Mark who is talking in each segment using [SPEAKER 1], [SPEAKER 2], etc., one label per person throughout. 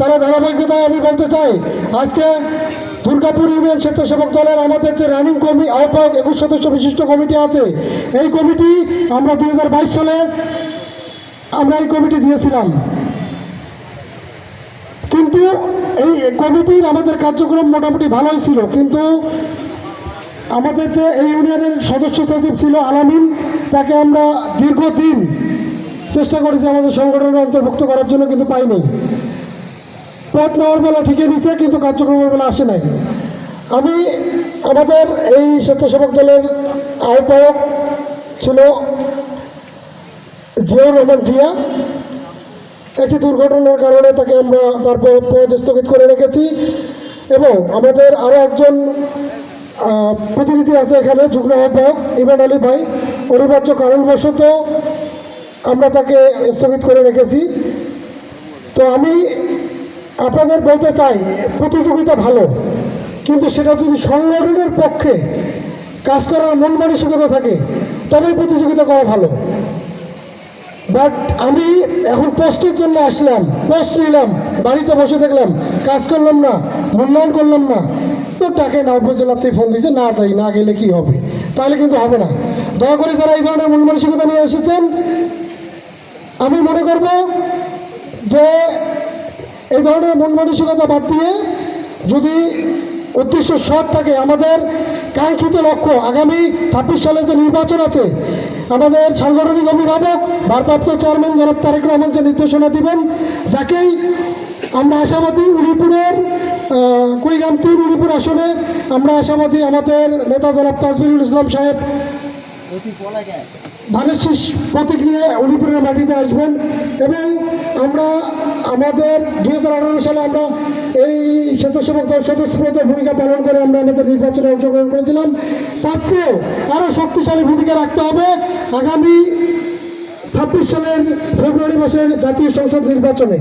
[SPEAKER 1] তারা ধারাবাহিকতায় আমি বলতে চাই, আজকে দুর্গাপুর ইউনিয়ন স্বেচ্ছাসেবক দলের আমাদের যে রানিং কমি আহ্বায়ক একুশ সদস্য বিশিষ্ট কমিটি আছে, এই কমিটি আমরা দুই সালে আমরা এই কমিটি দিয়েছিলাম। কিন্তু এই কমিটির আমাদের কার্যক্রম মোটামুটি ভালোই ছিল, কিন্তু আমাদের যে এই ইউনিয়নের সদস্য সচিব ছিল আলামিন, তাকে আমরা দীর্ঘদিন চেষ্টা করেছি আমাদের সংগঠনের অন্তর্ভুক্ত করার জন্য, কিন্তু পাইনি। পথ নেওয়ার বেলা ঠিকই নিছে, কিন্তু কার্যক্রমের বেলা আসে নাই। আমি আমাদের এই স্বেচ্ছাসেবক দলের আহ্বায়ক ছিল জিয়াউর রহমান জিয়া। একটি দুর্ঘটনার কারণে তাকে আমরা তারপর পদ স্থগিত করে রেখেছি এবং আমাদের আরও একজন প্রতিনিধি আছে এখানে, যুগ্ম আহ্বায়ক ইমান আলী ভাই। অনিবার্য কারণবশত আমরা তাকে স্থগিত করে রেখেছি। তো আমি আপনাদের বলতে চাই, প্রতিযোগিতা ভালো, কিন্তু সেটা যদি সংগঠনের পক্ষে কাজ করার মন মানসিকতা থাকে, তবেই প্রতিযোগিতা করা ভালো। বাট আমি এখন পোস্টের জন্য আসলাম পোস্ট নিলাম, বাড়িতে বসে দেখলাম কাজ করলাম না, মূল্যায়ন করলাম না, তো তাকে না উপজেলাতে ফোন দিয়েছে, না তাই না গেলে কি হবে? তাহলে কিন্তু হবে না। দয়া করে যারা এই ধরনের মন মানসিকতা নিয়ে এসেছেন, আমি মনে করব যে এই ধরনের মন মানসিকতা বাদ দিয়ে যদি উদ্দেশ্য সৎ থাকে, আমাদের কাঙ্ক্ষিত লক্ষ্য, আগামী ছাব্বিশ সালে যে নির্বাচন আছে, আমাদের সাংগঠনিক অভিভাবক, ভারপ্রাপ্ত চেয়ারম্যান জনাব তারেক রহমান যে নির্দেশনা দিবেন, যাকেই আমরা আশাবাদী উলিপুরের কুড়িগ্রাম তিন উলিপুর আসনে আমরা আশাবাদী আমাদের নেতা জনাব তাজবিরুল ইসলাম সাহেব ধানের শীষ প্রতীক নিয়ে উলিপুরের মাটিতে আসবেন এবং আমরা আমাদের দু হাজার আঠারো সালে আমরা এই স্বেচ্ছাসেবক দল স্বতঃস্ফূর্ত ভূমিকা পালন করে আমরা আমাদের নির্বাচনে অংশগ্রহণ করেছিলাম। তার চেয়েও আরও শক্তিশালী ভূমিকা রাখতে হবে। আগামী ছাব্বিশ সালের ফেব্রুয়ারি মাসের জাতীয় সংসদ নির্বাচনে।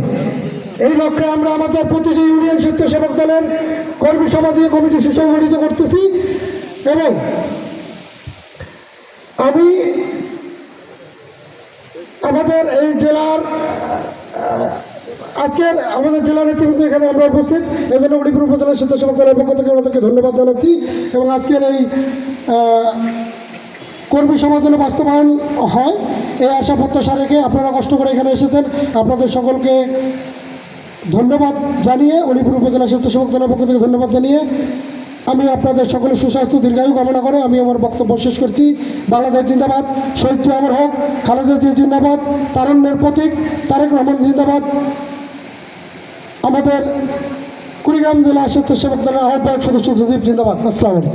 [SPEAKER 1] এই লক্ষ্যে আমরা আমাদের প্রতিটি ইউনিয়ন স্বেচ্ছাসেবক দলের কর্মী সভা দিয়ে কমিটি সুসংগঠিত করতেছি এবং আমি আমাদের এই জেলার, আজকের আমাদের জেলা নেতৃবৃন্দ এখানে আমরা উপস্থিত। এই জন্য উড়িপুর উপজেলা স্বেচ্ছাসেবক দলের পক্ষ থেকে আমাদেরকে ধন্যবাদ জানাচ্ছি এবং আজকের এই কর্মী সমাজ যেন বাস্তবায়ন হয়, এই আশা প্রত্যাশা রেখে আপনারা কষ্ট করে এখানে এসেছেন। আপনাদের সকলকে ধন্যবাদ জানিয়ে উলিপুর উপজেলা স্বেচ্ছাসেবক দলের পক্ষ থেকে ধন্যবাদ জানিয়ে আমি আপনাদের সকলে সুস্বাস্থ্য, দীর্ঘায়ু কামনা করে আমি আমার বক্তব্য শেষ করছি। বাংলাদেশ জিন্দাবাদ, শহীদ জিয়া হক, খালেদা জিয়া জিন্দাবাদ, তারণ্যের প্রতীক তারেক রহমান জিন্দাবাদ। আমাদের কুড়িগ্রাম জেলা স্বেচ্ছাসেবক দলের আহ্বায়ক সদস্য সচিব জিন্দাবাদ। আসসালাম